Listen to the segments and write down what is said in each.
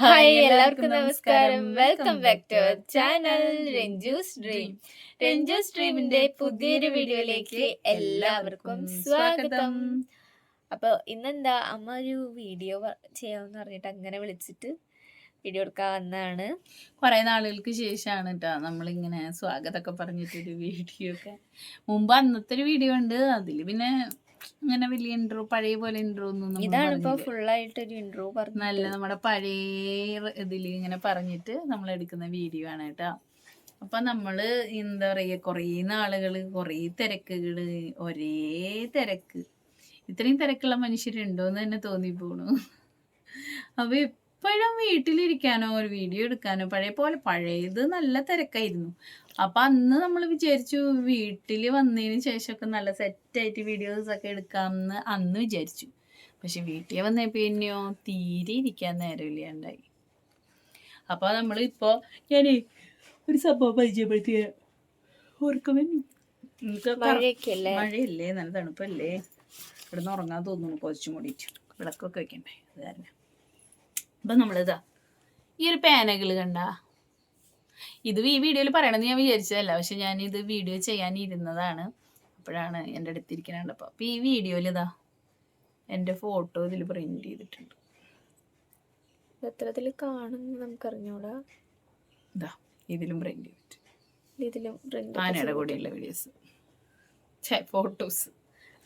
Hi എല്ലാവർക്കും നമസ്കാരം. Welcome back to our channel Ranju's dream Ranju's ഡ്രീമിന്റെ പുതിയൊരു വീഡിയോയിലേക്ക് എല്ലാവർക്കും സ്വാഗതം. അപ്പൊ ഇന്നെന്താ അമ്മ ഒരു വീഡിയോ ചെയ്യാമെന്ന് പറഞ്ഞിട്ട് അങ്ങനെ വിളിച്ചിട്ട് വീഡിയോ എടുക്കാൻ വന്നതാണ്. കുറെ നാളുകൾക്ക് ശേഷമാണ് കേട്ടോ നമ്മളിങ്ങനെ സ്വാഗതമൊക്കെ പറഞ്ഞിട്ടൊരു വീഡിയോ ഒക്കെ മുമ്പ് അന്നത്തെ ഒരു വീഡിയോ ഉണ്ട്. അതിൽ പിന്നെ അങ്ങനെ വലിയ ഇൻട്രോ പഴയ പോലെ ഇൻട്രോ ഒന്നും ഇതാണ് ഇപ്പൊ ആയിട്ട് ഒരു ഇൻട്രോ പറഞ്ഞു നല്ല നമ്മുടെ പഴയ ഇതിൽ ഇങ്ങനെ പറഞ്ഞിട്ട് നമ്മൾ എടുക്കുന്ന വീഡിയോ ആണ് കേട്ടോ. അപ്പൊ നമ്മൾ എന്താ പറയുക കുറേ നാളുകൾ കുറേ തിരക്കുകൾ ഒരേ തിരക്ക്. ഇത്രയും തിരക്കുള്ള മനുഷ്യരുണ്ടോ എന്ന് തന്നെ തോന്നിപ്പോണു. അപ്പൊ എപ്പോഴും വീട്ടിലിരിക്കാനോ ഒരു വീഡിയോ എടുക്കാനോ പഴയ പോലെ പഴയത് നല്ല തിരക്കായിരുന്നു. അപ്പൊ അന്ന് നമ്മൾ വിചാരിച്ചു വീട്ടിൽ വന്നതിന് ശേഷമൊക്കെ നല്ല സെറ്റായിട്ട് വീഡിയോസ് ഒക്കെ എടുക്കാമെന്ന് അന്ന് വിചാരിച്ചു. പക്ഷെ വീട്ടിൽ വന്ന പിന്നെയോ തീരെ ഇരിക്കാൻ നേരമില്ലാണ്ടായി. അപ്പൊ നമ്മൾ ഇപ്പോ ഞാനേ ഒരു സംഭവം പരിചയപ്പെടുത്തിയ. ഓർക്കുമോ നിങ്ങൾക്ക് പറ- മഴയൊക്കെ അല്ലേ മഴയല്ലേ? നല്ല തണുപ്പല്ലേ? ഇവിടെ നിന്ന് ഉറങ്ങാൻ തോന്നുന്നു. പൊതിച്ചു മൂടിയിട്ട് വിളക്കൊക്കെ വെക്കണ്ടേ? അത് കാരണം. അപ്പൊ നമ്മളിതാ. ഈ ഒരു പാനകൾ കണ്ട. ഇത് ഈ വീഡിയോയിൽ പറയണമെന്ന് ഞാൻ വിചാരിച്ചതല്ല. പക്ഷെ ഞാൻ ഇത് വീഡിയോ ചെയ്യാൻ ഇരുന്നതാണ് അപ്പോഴാണ് എന്റെ അടുത്തിരിക്കണത്. അപ്പോൾ അപ്പോൾ ഈ വീഡിയോയിൽ ഇതാ എന്റെ ഫോട്ടോ ഇതിൽ പ്രിന്റ് ചെയ്തിട്ടുണ്ട്. എത്രത്തിൽ കാണുന്നു നമുക്കറിഞ്ഞൂടാ? ഇതാ ഇതിലും പ്രിന്റ് ചെയ്തിട്ട്. ഇതിലും പ്രിന്റ് ആനയുടെ കൂടെയുള്ള വീഡിയോസ് ഫോട്ടോസ്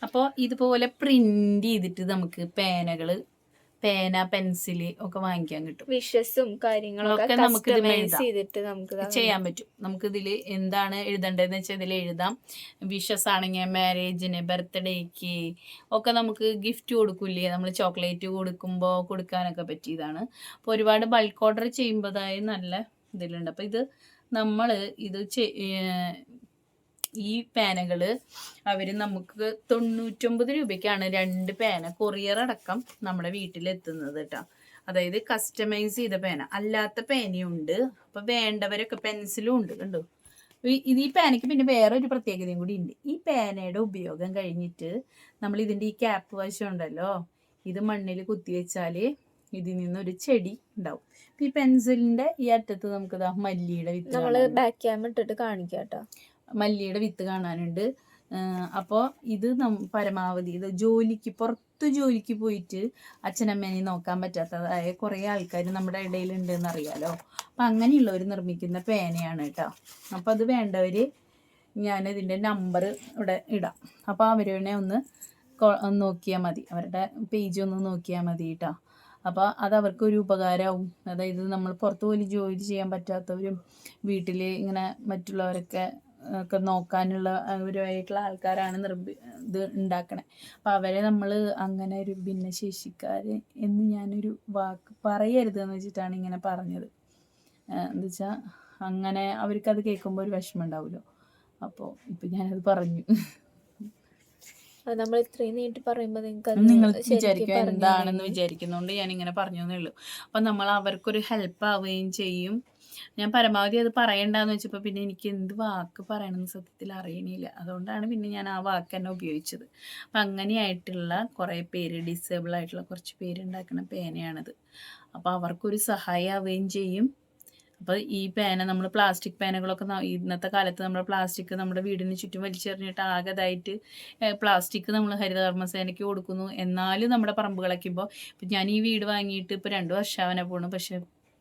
അപ്പോൾ ഇതുപോലെ പ്രിന്റ് ചെയ്തിട്ട് നമുക്ക് പേനകൾ പേന പെൻസിൽ ഒക്കെ വാങ്ങിക്കാൻ കിട്ടും. വിഷസും കാര്യങ്ങളൊക്കെ നമുക്ക് ചെയ്തിട്ട് നമുക്ക് ചെയ്യാൻ പറ്റും. നമുക്ക് ഇതിൽ എന്താണ് എഴുതേണ്ടതെന്ന് വെച്ചാൽ ഇതിൽ എഴുതാം. വിഷസ് ആണെങ്കിൽ മാരേജിന് ബർത്ത്ഡേക്ക് ഒക്കെ നമുക്ക് ഗിഫ്റ്റ് കൊടുക്കില്ലേ? നമ്മൾ ചോക്ലേറ്റ് കൊടുക്കുമ്പോൾ കൊടുക്കാനൊക്കെ പറ്റിയതാണ്. അപ്പോൾ ഒരുപാട് ബൾക്ക് ഓർഡർ ചെയ്യുമ്പോഴായി നല്ല ഇതിലുണ്ട്. അപ്പോൾ ഇത് നമ്മൾ ഇത് ഈ പാനകൾ അവർ നമുക്ക് തൊണ്ണൂറ്റൊമ്പത് രൂപയ്ക്കാണ് രണ്ട് പേന കൊറിയർ അടക്കം നമ്മുടെ വീട്ടിലെത്തുന്നത് കേട്ടോ അതായത് കസ്റ്റമൈസ് ചെയ്ത പേന. അല്ലാത്ത പേനയുണ്ട്. അപ്പൊ വേണ്ടവരൊക്കെ പെൻസിലും ഉണ്ട് കണ്ടോ? ഇത് ഈ പേനയ്ക്ക് പിന്നെ വേറെ ഒരു പ്രത്യേകതയും കൂടി ഉണ്ട് ഈ പേനയുടെ ഉപയോഗം കഴിഞ്ഞിട്ട് നമ്മൾ ഇതിന്റെ ഈ ക്യാപ്പ് വശം ഉണ്ടല്ലോ ഇത് മണ്ണിൽ കുത്തിവെച്ചാൽ ഇതിൽ നിന്നൊരു ചെടി ഉണ്ടാവും. ഈ പെൻസിലിന്റെ ഈ അറ്റത്ത് നമുക്ക് മല്ലിയുടെ വിത്ത് നമ്മൾ. ബാക്ക് ക്യാമ്പ് ഇട്ടിട്ട് കാണിക്കാം കേട്ടോ മല്ലിയുടെ വിത്ത് കാണാനുണ്ട്. അപ്പോൾ ഇത് നം പരമാവധി ഇത് ജോലിക്ക് പുറത്ത് ജോലിക്ക് പോയിട്ട് അച്ഛനമ്മേനെ നോക്കാൻ പറ്റാത്തതായ കുറേ ആൾക്കാർ നമ്മുടെ ഇടയിലുണ്ടെന്ന് അറിയാലോ. അപ്പം അങ്ങനെയുള്ളവർ നിർമ്മിക്കുന്ന പേനയാണ് കേട്ടോ അപ്പം അത് വേണ്ടവർ ഞാൻ ഇതിന്റെ നമ്പർ ഇവിടെ ഇടാം. അപ്പോൾ അവരെ ഒന്ന് നോക്കിയാൽ മതി. അവരുടെ പേജ് ഒന്ന് നോക്കിയാൽ മതി കേട്ടോ അപ്പോൾ അത് അവർക്കൊരു ഉപകാരമാവും അതായത് നമ്മൾ പുറത്ത് പോലും ജോലി ചെയ്യാൻ പറ്റാത്തവരും വീട്ടിൽ ഇങ്ങനെ മറ്റുള്ളവരൊക്കെ ഒക്കെ നോക്കാനുള്ള അവരുമായിട്ടുള്ള ആൾക്കാരാണ് നിർബി ഇത് ഉണ്ടാക്കണേ. അപ്പം അവരെ നമ്മൾ അങ്ങനെ ഒരു ഭിന്നശേഷിക്കാർ എന്ന് ഞാനൊരു വാക്ക് പറയരുത് എന്ന് വെച്ചിട്ടാണ് ഇങ്ങനെ പറഞ്ഞത്. എന്താ വെച്ചാൽ അങ്ങനെ അവർക്കത് കേൾക്കുമ്പോൾ ഒരു വിഷമം ഉണ്ടാവുമല്ലോ അപ്പോൾ ഇപ്പം ഞാനത് പറഞ്ഞു. നമ്മൾ ഇത്രയും നീട്ടി പറയുമ്പോൾ നിങ്ങൾക്ക് നിങ്ങൾ വിചാരിക്കും എന്താണെന്ന് വിചാരിക്കുന്നതുകൊണ്ട് ഞാൻ ഇങ്ങനെ പറഞ്ഞു എന്നേ ഉള്ളൂ. അപ്പം നമ്മൾ അവർക്കൊരു ഹെൽപ്പ് ആവുകയും ചെയ്യും. ഞാൻ പരമാവധി അത് പറയണ്ടെന്ന് വെച്ചപ്പോൾ പിന്നെ എനിക്ക് എന്ത് വാക്ക് പറയണമെന്ന് സത്യത്തിൽ അറിയണില്ല. അതുകൊണ്ടാണ് പിന്നെ ഞാൻ ആ വാക്ക് തന്നെ ഉപയോഗിച്ചത്. അപ്പം അങ്ങനെയായിട്ടുള്ള കുറേ പേര് ഡിസേബിൾ ആയിട്ടുള്ള കുറച്ച് പേര് ഉണ്ടാക്കുന്ന പേനയാണിത്. അപ്പോൾ അവർക്കൊരു സഹായമാവുകയും ചെയ്യും. അപ്പോൾ ഈ പേന നമ്മൾ പ്ലാസ്റ്റിക് പേനകളൊക്കെ ഇന്നത്തെ കാലത്ത് നമ്മൾ പ്ലാസ്റ്റിക് നമ്മുടെ വീടിന് ചുറ്റും വലിച്ചെറിഞ്ഞിട്ട് ആകതായിട്ട് പ്ലാസ്റ്റിക് നമ്മൾ ഹരിതകർമ്മസേനയ്ക്ക് കൊടുക്കുന്നു. എന്നാലും നമ്മുടെ പറമ്പ് കളയ്ക്കുമ്പോൾ ഞാൻ ഈ വീട് വാങ്ങിയിട്ട് ഇപ്പോൾ രണ്ട് വർഷാവനെ പോണു. പക്ഷെ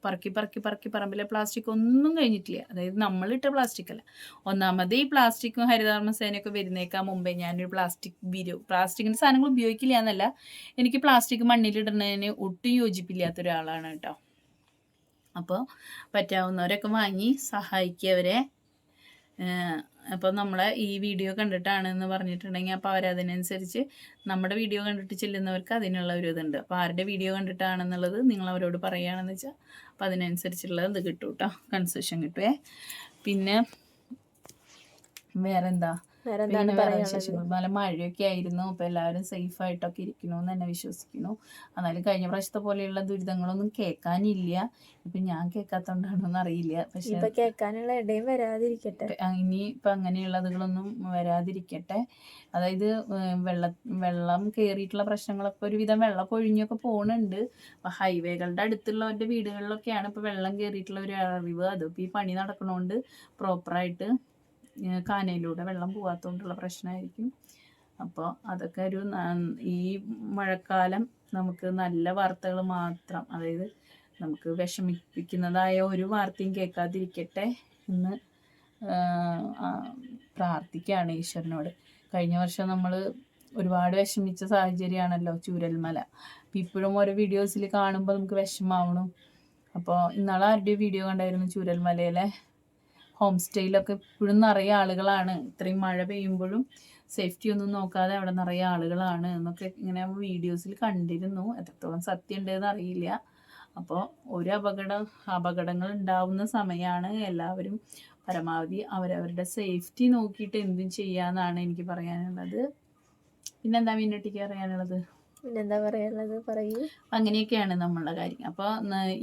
പറക്കി പറക്കി പറക്കി പറമ്പിലെ പ്ലാസ്റ്റിക് ഒന്നും കഴിഞ്ഞിട്ടില്ല. അതായത് നമ്മളിട്ട പ്ലാസ്റ്റിക് അല്ല. ഒന്നാമത് ഈ പ്ലാസ്റ്റിക്കും ഹരിതകർമ്മസേനയൊക്കെ വരുന്നേക്കാൾ മുമ്പേ ഞാനൊരു പ്ലാസ്റ്റിക് വിരു പ്ലാസ്റ്റിക്കിന്റെ സാധനങ്ങൾ ഉപയോഗിക്കില്ല എന്നല്ല. എനിക്ക് പ്ലാസ്റ്റിക് മണ്ണിലിടുന്നതിന് ഒട്ടും യോജിപ്പില്ലാത്ത ഒരാളാണ് കേട്ടോ. അപ്പോൾ പറ്റാവുന്നവരൊക്കെ വാങ്ങി സഹായിക്കവരെ അപ്പോൾ നമ്മളെ ഈ വീഡിയോ കണ്ടിട്ടാണ് എന്ന് പറഞ്ഞിട്ടുണ്ടെങ്കിൽ അപ്പോൾ അവരതിനനുസരിച്ച് നമ്മുടെ വീഡിയോ കണ്ടിട്ട് ചെല്ലുന്നവർക്ക് അതിനുള്ള ഒരു ഇതുണ്ട്. അപ്പോൾ ആരുടെ വീഡിയോ കണ്ടിട്ടാണെന്നുള്ളത് നിങ്ങൾ അവരോട് പറയുകയാണെന്ന് വെച്ചാൽ അപ്പോൾ അതിനനുസരിച്ചുള്ള ഇത് കിട്ടും കേട്ടോ കൺസെഷൻ കിട്ടുവേ. പിന്നെ വേറെന്താ? എന്താണ് പറയാനുള്ളത്? നല്ല മഴയൊക്കെ ആയിരുന്നു. അപ്പൊ എല്ലാവരും സേഫ് ആയിട്ടൊക്കെ ഇരിക്കണു എന്ന് തന്നെ വിശ്വസിക്കുന്നു. എന്നാലും കഴിഞ്ഞ പ്രാവശ്യത്തെ പോലെയുള്ള ദുരിതങ്ങളൊന്നും കേൾക്കാനില്ല. ഇപ്പൊ ഞാൻ കേൾക്കാത്തോണ്ടാണോന്ന് അറിയില്ല. പക്ഷെ ഇപ്പൊ കേൾക്കാനുള്ള ഇടയും വരാതിരിക്കട്ടെ. ഇനി ഇപ്പൊ അങ്ങനെയുള്ളതുകളൊന്നും വരാതിരിക്കട്ടെ. അതായത് വെള്ള വെള്ളം കയറിയിട്ടുള്ള പ്രശ്നങ്ങളൊക്കെ ഒരുവിധം വെള്ളം പൊഴിഞ്ഞൊക്കെ പോണുണ്ട്. അപ്പൊ ഹൈവേകളുടെ അടുത്തുള്ളവരുടെ വീടുകളിലൊക്കെയാണ് ഇപ്പൊ വെള്ളം കയറിയിട്ടുള്ള ഒരു അറിവ്. അതിപ്പോ ഈ പണി നടക്കണോണ്ട് പ്രോപ്പറായിട്ട് കാനയിലൂടെ വെള്ളം പോവാത്തോണ്ടുള്ള പ്രശ്നമായിരിക്കും അപ്പോൾ അതൊക്കെ ഒരു ഈ മഴക്കാലം നമുക്ക് നല്ല വാർത്തകൾ മാത്രം അതായത് നമുക്ക് വിഷമിപ്പിക്കുന്നതായ ഒരു വാർത്തയും കേൾക്കാതിരിക്കട്ടെ എന്ന് പ്രാർത്ഥിക്കുകയാണ് ഈശ്വരനോട്. കഴിഞ്ഞ വർഷം നമ്മൾ ഒരുപാട് വിഷമിച്ച സാഹചര്യമാണല്ലോ ചൂരൽമല. അപ്പം ഇപ്പോഴും ഓരോ വീഡിയോസിൽ കാണുമ്പോൾ നമുക്ക് വിഷമാവണം അപ്പോൾ ഇന്നാളെ ആരുടെ വീഡിയോ കണ്ടായിരുന്നു ചൂരൽമലയിലെ? ഹോം സ്റ്റേയിലൊക്കെ ഇപ്പോഴും നിറയെ ആളുകളാണ്. ഇത്രയും മഴ പെയ്യുമ്പോഴും സേഫ്റ്റി ഒന്നും നോക്കാതെ അവിടെ നിറയെ ആളുകളാണ് എന്നൊക്കെ ഇങ്ങനെ വീഡിയോസിൽ കണ്ടിരുന്നു. എത്രത്തോളം സത്യം ഉണ്ടെന്ന് അറിയില്ല. അപ്പോൾ ഒരു അപകട അപകടങ്ങൾ ഉണ്ടാവുന്ന സമയമാണ് എല്ലാവരും പരമാവധി അവരവരുടെ സേഫ്റ്റി നോക്കിയിട്ട് എന്തും ചെയ്യാന്നാണ് എനിക്ക് പറയാനുള്ളത്. പിന്നെന്താ മീനട്ടിക്ക് അറിയാനുള്ളത് പിന്നെന്താ പറയാനുള്ളത്? പറയൂ. അങ്ങനെയൊക്കെയാണ് നമ്മളുടെ കാര്യം. അപ്പോൾ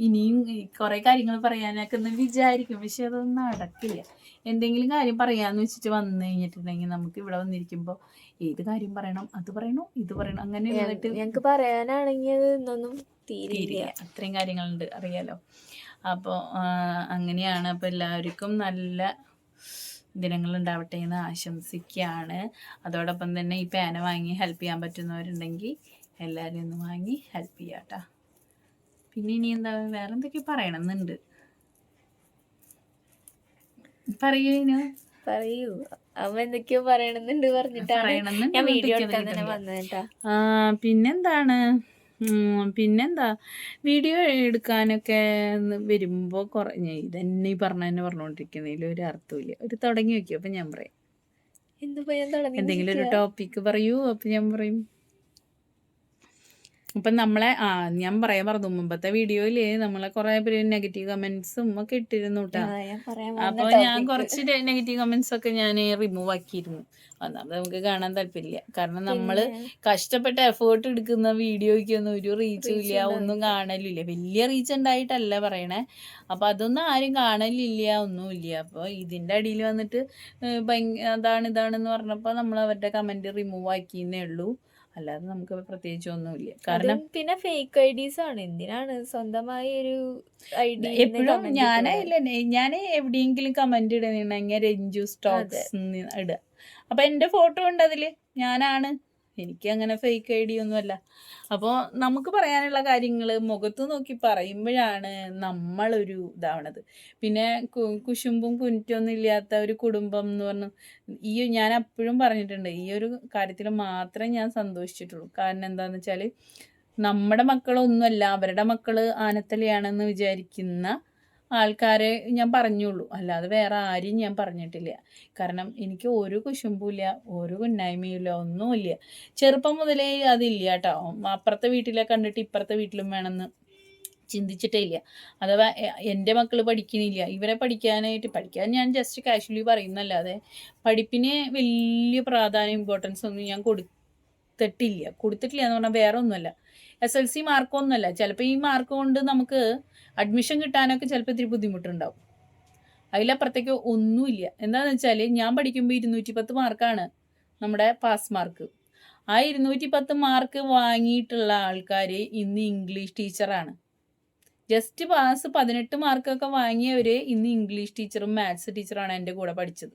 ഇനിയും കുറെ കാര്യങ്ങൾ പറയാനൊക്കെ ഒന്ന് വിചാരിക്കും. പക്ഷെ അതൊന്നും നടക്കില്ല. എന്തെങ്കിലും കാര്യം പറയാന്ന് വെച്ചിട്ട് വന്നു കഴിഞ്ഞിട്ടുണ്ടെങ്കിൽ നമുക്ക് ഇവിടെ വന്നിരിക്കുമ്പോൾ ഏത് കാര്യം പറയണം? അത് പറയണോ? ഇത് പറയണം? അങ്ങനെ ഞങ്ങൾക്ക് പറയാനാണെങ്കിൽ ഇന്നൊന്നും തീരില്ല. അത്രയും കാര്യങ്ങളുണ്ട്. അറിയാലോ. അപ്പോൾ അങ്ങനെയാണ്. അപ്പോൾ എല്ലാവർക്കും നല്ല ദിനങ്ങൾ ഉണ്ടാവട്ടെ എന്ന് ആശംസിക്കുകയാണ്. അതോടൊപ്പം തന്നെ ഈ പേന വാങ്ങി ഹെൽപ്പ് ചെയ്യാൻ പറ്റുന്നവരുണ്ടെങ്കിൽ എല്ലാവരും ഒന്ന് വാങ്ങി ഹെൽപ്പ് ചെയ്യാം കേട്ടോ പിന്നെ ഇനി എന്താ വേറെ എന്തൊക്കെ പറയണമെന്നുണ്ട് പറയൂ ഇനു. പറയൂ. അവ എന്തൊക്കെയോ പറയണമെന്നുണ്ട് പറഞ്ഞിട്ടാണ്. ഞാൻ വീഡിയോ എടുക്കാൻ തന്നെ വന്നേട്ടാ പിന്നെന്താണ്? പിന്നെന്താ? വീഡിയോ എടുക്കാനൊക്കെ വരുമ്പോൾ കുറഞ്ഞ ഇതന്നെ ഈ പറഞ്ഞ തന്നെ പറഞ്ഞുകൊണ്ടിരിക്കുന്നതിൽ ഒരു അർത്ഥമില്ല ഒരു തുടങ്ങി വെക്കും അപ്പം ഞാൻ പറയാം. എന്തെങ്കിലും ഒരു ടോപ്പിക് ടോപ്പിക്ക് പറയൂ അപ്പം ഞാൻ പറയും. അപ്പം നമ്മളെ ആ ഞാൻ പറയാൻ പറഞ്ഞു മുമ്പത്തെ വീഡിയോയിൽ നമ്മളെ കുറെ പേര് നെഗറ്റീവ് കമന്റ്സും ഒക്കെ ഇട്ടിരുന്നു കേട്ടോ അപ്പൊ ഞാൻ അപ്പോൾ. കുറച്ച് നെഗറ്റീവ് കമന്റ്സ് ഒക്കെ ഞാൻ റിമൂവ് ആക്കിയിരുന്നു. ഒന്നാമത് നമുക്ക് കാണാൻ താല്പര്യമില്ല. കാരണം നമ്മൾ കഷ്ടപ്പെട്ട എഫേർട്ട് എടുക്കുന്ന വീഡിയോയ്ക്കൊന്നും ഒരു റീച്ചും ഇല്ല. ഒന്നും കാണലില്ല. വലിയ റീച്ച് ഉണ്ടായിട്ടല്ല പറയണേ. അപ്പൊ അതൊന്നും ആരും കാണലില്ല ഒന്നുമില്ല. അപ്പൊ ഇതിന്റെ അടിയിൽ വന്നിട്ട് ഭയങ്ക അതാണ് ഇതാണെന്ന് പറഞ്ഞപ്പോ നമ്മൾ അവരുടെ കമന്റ് റിമൂവ് ആക്കിയെന്നേ ഉള്ളൂ. അല്ലാതെ നമുക്ക് പ്രത്യേകിച്ച് ഒന്നുമില്ല കാരണം പിന്നെ ഫേക്ക് ഐഡീസ് ആണ്. എന്തിനാണ് സ്വന്തമായി ഒരു ഐഡി എപ്പോഴും ഞാനായില്ല ഞാൻ എവിടെയെങ്കിലും കമന്റ് ഇടണമെങ്കിൽ രഞ്ജു സ്റ്റോക്സ് ഇടുക അപ്പൊ എന്റെ ഫോട്ടോ ഉണ്ട് അതിൽ. ഞാനാണ്. എനിക്ക് അങ്ങനെ ഫേക്ക് ഐ ഡി ഒന്നുമല്ല. അപ്പോൾ നമുക്ക് പറയാനുള്ള കാര്യങ്ങൾ മുഖത്ത് നോക്കി പറയുമ്പോഴാണ് നമ്മളൊരു ഇതാവണത്. പിന്നെ കുശുമ്പും കുറ്റൊന്നും ഇല്ലാത്ത ഒരു കുടുംബം എന്ന് പറഞ്ഞു ഈ ഞാൻ അപ്പോഴും പറഞ്ഞിട്ടുണ്ട് ഈ ഒരു കാര്യത്തിൽ മാത്രമേ ഞാൻ സന്തോഷിച്ചിട്ടുള്ളൂ. കാരണം എന്താണെന്ന് വെച്ചാൽ നമ്മുടെ മക്കളൊന്നുമല്ല അവരുടെ മക്കൾ ആനത്തലയാണെന്ന് വിചാരിക്കുന്ന ആൾക്കാരെ ഞാൻ പറഞ്ഞുള്ളൂ. അല്ലാതെ വേറെ ആരെയും ഞാൻ പറഞ്ഞിട്ടില്ല. കാരണം എനിക്ക് ഒരു കുശുമ്പുമില്ല ഒരു കുന്നായ്മയില്ല ഒന്നുമില്ല. ചെറുപ്പം മുതലേ അതില്ല കേട്ടോ. അപ്പുറത്തെ വീട്ടിലെ കണ്ടിട്ട് ഇപ്പുറത്തെ വീട്ടിലും വേണമെന്ന് ചിന്തിച്ചിട്ടേ ഇല്ല. അഥവാ എന്റെ മക്കൾ പഠിക്കണില്ല ഇവരെ പഠിക്കാനായിട്ട് പഠിക്കാൻ ഞാൻ ജസ്റ്റ് കാഷ്വലി പറയുന്നല്ലാതെ പഠിപ്പിന് വലിയ പ്രാധാന്യം ഇമ്പോർട്ടൻസ് ഒന്നും ഞാൻ കൊടുത്തിട്ടില്ല. കൊടുത്തിട്ടില്ല എന്ന് പറഞ്ഞാൽ വേറെ ഒന്നുമല്ല എസ് എൽ സി മാർക്കൊന്നുമല്ല ചിലപ്പോൾ ഈ മാർക്ക് കൊണ്ട് നമുക്ക് അഡ്മിഷൻ കിട്ടാനൊക്കെ ചിലപ്പോൾ ഇത്തിരി ബുദ്ധിമുട്ടുണ്ടാവും. അതിലപ്പുറത്തേക്ക് ഒന്നുമില്ല. എന്താണെന്ന് വെച്ചാൽ ഞാൻ പഠിക്കുമ്പോൾ ഇരുന്നൂറ്റി പത്ത് മാർക്കാണ് നമ്മുടെ പാസ് മാർക്ക് ആ ഇരുന്നൂറ്റി പത്ത് മാർക്ക് വാങ്ങിയിട്ടുള്ള ആൾക്കാർ ഇന്ന് ഇംഗ്ലീഷ് ടീച്ചറാണ് ജസ്റ്റ് പാസ് പതിനെട്ട് മാർക്കൊക്കെ വാങ്ങിയവർ ഇന്ന് ഇംഗ്ലീഷ് ടീച്ചറും മാത്സ് ടീച്ചറാണ് എന്റെ കൂടെ പഠിച്ചത്.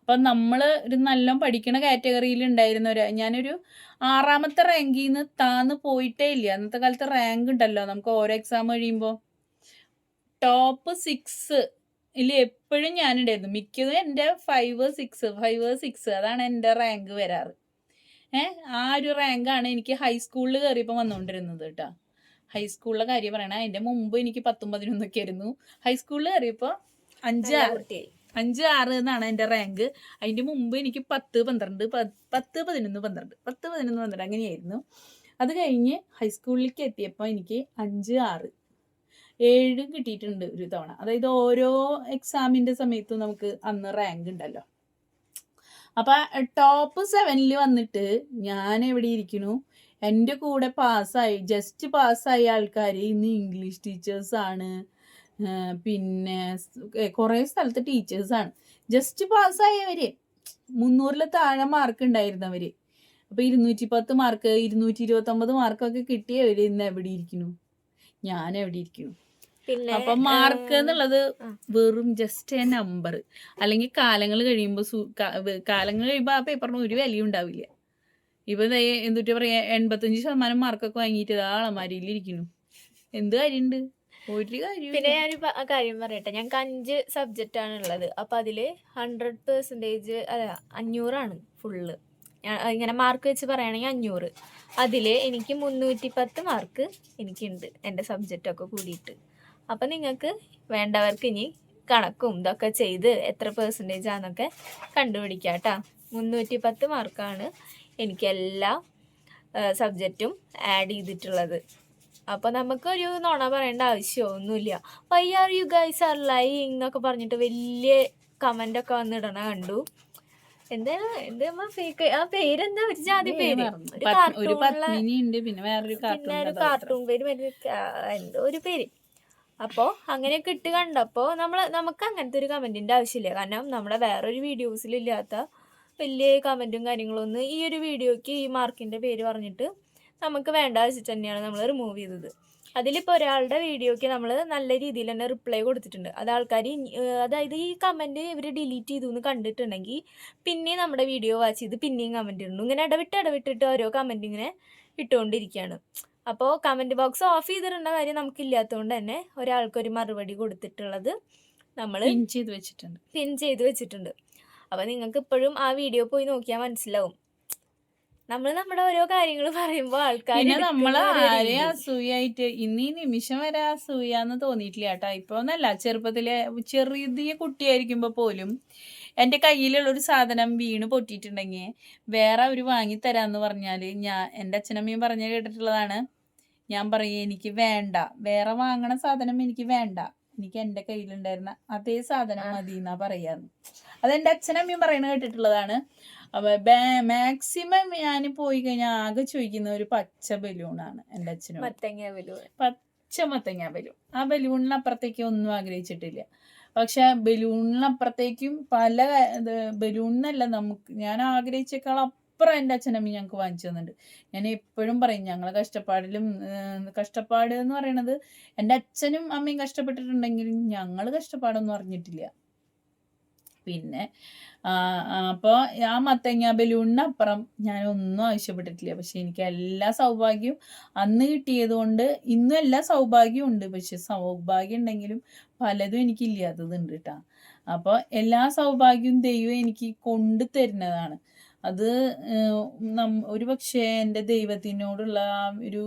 അപ്പം നമ്മൾ ഒരു നല്ല പഠിക്കണ കാറ്റഗറിയിൽ ഉണ്ടായിരുന്നവർ ഞാനൊരു ആറാമത്തെ റാങ്കിൽ നിന്ന് താന്ന് പോയിട്ടേ ഇല്ല. അന്നത്തെ കാലത്ത് റാങ്ക് ഉണ്ടല്ലോ. നമുക്ക് ഓരോ എക്സാം കഴിയുമ്പോൾ ടോപ്പ് സിക്സ് ഇല്ല എപ്പോഴും ഞാനുണ്ടായിരുന്നു മിക്കതും എന്റെ ഫൈവ് സിക്സ് ഫൈവ് സിക്സ് അതാണ് എന്റെ റാങ്ക് വരാറ്. ഏ ആ ഒരു റാങ്കാണ് എനിക്ക് ഹൈസ്കൂളിൽ കയറിയപ്പോൾ വന്നുകൊണ്ടിരുന്നത് കേട്ടോ ഹൈസ്കൂളിലെ കാര്യം പറയണ അതിന്റെ മുമ്പ് എനിക്ക് പത്തും പതിനൊന്നൊക്കെ ആയിരുന്നു. ഹൈസ്കൂളിൽ കയറിയപ്പോൾ അഞ്ച് അഞ്ച് ആറ് എന്നാണ് എന്റെ റാങ്ക് അതിന്റെ മുമ്പ് എനിക്ക് പത്ത് പന്ത്രണ്ട് പത്ത് പതിനൊന്ന് പന്ത്രണ്ട്. പത്ത് പതിനൊന്ന് പന്ത്രണ്ട് അങ്ങനെയായിരുന്നു. അത് കഴിഞ്ഞ് ഹൈസ്കൂളിലേക്ക് എത്തിയപ്പോൾ എനിക്ക് അഞ്ച് ആറ്. ഏഴും കിട്ടിയിട്ടുണ്ട് ഒരു തവണ. അതായത് ഓരോ എക്സാമിന്റെ സമയത്തും നമുക്ക് അന്ന് റാങ്ക് ഉണ്ടല്ലോ. അപ്പം ടോപ്പ് സെവനിൽ വന്നിട്ട് ഞാൻ എവിടെ ഇരിക്കുന്നു? എന്റെ കൂടെ പാസ്സായി ജസ്റ്റ് പാസ്സായ ആൾക്കാർ ഇന്ന് ഇംഗ്ലീഷ് ടീച്ചേഴ്സാണ് പിന്നെ കുറേ സ്ഥലത്ത് ടീച്ചേഴ്സാണ് ജസ്റ്റ് പാസ്സായവർ മുന്നൂറിൽ താഴെ മാർക്ക് ഉണ്ടായിരുന്നവർ അപ്പോൾ ഇരുന്നൂറ്റി പത്ത് മാർക്ക് ഇരുന്നൂറ്റി ഇരുപത്തൊമ്പത് മാർക്കൊക്കെ കിട്ടിയവർ ഇന്ന് എവിടെ ഇരിക്കുന്നു? ഞാൻ എവിടെ ഇരിക്കുന്നു? അപ്പൊ മാർക്ക് എന്നുള്ളത് വെറും ജസ്റ്റ് എ നമ്പർ അല്ലെങ്കിൽ കാലങ്ങൾ കഴിയുമ്പോൾ കാലങ്ങൾ കഴിയുമ്പോൾ ആ പേപ്പറിന് ഒരു വിലയും ഉണ്ടാവില്ല. ഇപ്പൊ എന്തുട്ടി പറയാ എൺപത്തഞ്ച് ശതമാനം മാർക്കൊക്കെ വാങ്ങിയിട്ട് ആളമാരിയിൽ ഇരിക്കുന്നു. എന്ത് കാര്യമുണ്ട് ഒരു കാര്യം പിന്നെ ഞാനൊരു പ- കാര്യം പറയട്ടെ. ഞങ്ങൾക്ക് അഞ്ച് സബ്ജക്റ്റ് ആണ് ഉള്ളത്. അപ്പൊ അതിൽ ഹൺഡ്രഡ് പെർസെന്റേജ് അല്ല അഞ്ഞൂറാണ് ഫുള്ള് ഇങ്ങനെ മാർക്ക് വെച്ച് പറയുകയാണെങ്കിൽ അഞ്ഞൂറ്. അതിൽ എനിക്ക് മുന്നൂറ്റി പത്ത് മാർക്ക് എനിക്കുണ്ട് എന്റെ സബ്ജക്റ്റ് ഒക്കെ കൂടിയിട്ട്. അപ്പൊ നിങ്ങൾക്ക് വേണ്ടവർക്ക് ഇനി കണക്കും ഇതൊക്കെ ചെയ്ത് എത്ര പെർസെന്റേജ് ആണെന്നൊക്കെ കണ്ടുപിടിക്കാം കേട്ടോ. മുന്നൂറ്റി പത്ത് മാർക്കാണ് എനിക്ക് എല്ലാ സബ്ജക്റ്റും ആഡ് ചെയ്തിട്ടുള്ളത്. അപ്പോൾ നമുക്കൊരു നുണ പറയേണ്ട ആവശ്യമൊന്നുമില്ല. Why are you guys are lying എന്നൊക്കെ പറഞ്ഞിട്ട് വലിയ കമന്റൊക്കെ ഒക്കെ വന്നിടണ കണ്ടു. എന്താ എന്താ ഫേക്ക് ആ പേരെന്താ? ഒരു ജാതി പേര്. ഒരു ഉണ്ട് പിന്നെ വേറൊരു ഒരു കാർട്ടൂൺ കാർട്ടൂൺ പേര് എന്തോ ഒരു പേര്. അപ്പോൾ അങ്ങനെയൊക്കെ ഇട്ട് കണ്ടപ്പോൾ നമ്മൾ നമുക്ക് അങ്ങനത്തെ ഒരു കമന്റിന്റെ ആവശ്യമില്ല. കാരണം നമ്മുടെ വേറൊരു വീഡിയോസിലില്ലാത്ത വലിയ കമന്റും കാര്യങ്ങളൊന്നും ഈ ഒരു വീഡിയോയ്ക്ക് ഈ മാർക്കിന്റെ പേര് പറഞ്ഞിട്ട് നമുക്ക് വേണ്ട വെച്ചിട്ട് തന്നെയാണ് നമ്മൾ റിമൂവ് ചെയ്തത്. അതിലിപ്പോൾ ഒരാളുടെ വീഡിയോയ്ക്ക് നമ്മൾ നല്ല രീതിയിൽ തന്നെ റിപ്ലൈ കൊടുത്തിട്ടുണ്ട്. അത് ആൾക്കാർ അതായത് ഈ കമന്റ് ഇവർ ഡിലീറ്റ് ചെയ്തു എന്ന് കണ്ടിട്ടുണ്ടെങ്കിൽ പിന്നെയും നമ്മുടെ വീഡിയോ വാച്ച് ചെയ്ത് പിന്നെയും കമന്റ് ഇടുന്നു. ഇങ്ങനെ ഇടവിട്ട് ഇടവിട്ടിട്ട് ഓരോ കമന്റ് ഇങ്ങനെ ഇട്ടുകൊണ്ടിരിക്കുകയാണ്. അപ്പോൾ കമന്റ് ബോക്സ് ഓഫ് ചെയ്തിട്ടുണ്ട കാര്യം നമുക്കില്ലാത്തതുകൊണ്ട് തന്നെ ഒരാൾക്കൊരു മറുപടി കൊടുത്തിട്ടുള്ളത് നമ്മൾ പിൻ ചെയ്ത് വെച്ചിട്ടുണ്ട്. പിൻ ചെയ്ത് വെച്ചിട്ടുണ്ട്. അപ്പോൾ നിങ്ങൾക്ക് ഇപ്പോഴും ആ വീഡിയോ പോയി നോക്കിയാൽ മനസ്സിലാവും. നമ്മൾ നമ്മുടെ ഓരോ കാര്യങ്ങൾ പറയുമ്പോൾ ആൾക്കാർ നമ്മൾ ആരെ അസൂയായിട്ട് ഇന്ന് നിമിഷം വരെ അസൂയാന്ന് തോന്നിയിട്ടില്ല കേട്ടാ. ഇപ്പൊ ഒന്നല്ല ചെറുപ്പത്തിലെ ചെറിയ കുട്ടിയായിരിക്കുമ്പോ പോലും എന്റെ കയ്യിലുള്ള ഒരു സാധനം വീണ് പൊട്ടിയിട്ടുണ്ടെങ്കിൽ വേറെ അവർ വാങ്ങി തരാന്ന് പറഞ്ഞാൽ ഞാൻ എന്റെ അച്ഛനമ്മയും പറഞ്ഞു കേട്ടിട്ടുള്ളതാണ്. ഞാൻ പറയും എനിക്ക് വേണ്ട. വേറെ വാങ്ങണ സാധനം എനിക്ക് വേണ്ട. എനിക്ക് എന്റെ കയ്യിലുണ്ടായിരുന്ന അതേ സാധനം. മതി എന്നാ പറയാന്ന്. അത് എന്റെ അച്ഛനമ്മയും പറയണ കേട്ടിട്ടുള്ളതാണ്. അപ്പൊ മാക്സിമം ഞാൻ പോയി കഴിഞ്ഞാൽ ആകെ ചോദിക്കുന്ന ഒരു പച്ച ബലൂണാണ് എന്റെ അച്ഛനും പച്ച മത്തങ്ങ ബലൂൺ. ആ ബലൂണിനപ്പുറത്തേക്ക് ഒന്നും ആഗ്രഹിച്ചിട്ടില്ല. പക്ഷെ ബലൂണിനപ്പുറത്തേക്കും പല ബലൂണിനല്ല നമുക്ക് ഞാൻ ആഗ്രഹിച്ചേക്കാൾ അപ്പുറം എന്റെ അച്ഛനമ്മ ഞങ്ങൾക്ക് വാങ്ങിച്ചു തന്നിട്ടുണ്ട്. ഞാൻ എപ്പോഴും പറയും ഞങ്ങൾ കഷ്ടപ്പാടിലും കഷ്ടപ്പാട് എന്ന് പറയണത് എന്റെ അച്ഛനും അമ്മയും കഷ്ടപ്പെട്ടിട്ടുണ്ടെങ്കിലും ഞങ്ങൾ കഷ്ടപ്പാടൊന്നും അറിഞ്ഞിട്ടില്ല. പിന്നെ അപ്പോൾ ആ മത്തങ്ങ ബലൂണിനപ്പുറം ഞാൻ ഒന്നും ആവശ്യപ്പെട്ടിട്ടില്ല. പക്ഷെ എനിക്ക് എല്ലാ സൗഭാഗ്യവും അന്ന് കിട്ടിയത് കൊണ്ട് ഇന്നും എല്ലാ സൗഭാഗ്യവും ഉണ്ട്. പക്ഷെ സൗഭാഗ്യം ഉണ്ടെങ്കിലും പലതും എനിക്ക് ഇല്ലാത്തതുണ്ട് കേട്ടോ അപ്പോൾ എല്ലാ സൗഭാഗ്യവും ദൈവം എനിക്ക് കൊണ്ടു തരുന്നതാണ്. അത് നം- ഒരു പക്ഷേ എന്റെ ദൈവത്തിനോടുള്ള ഒരു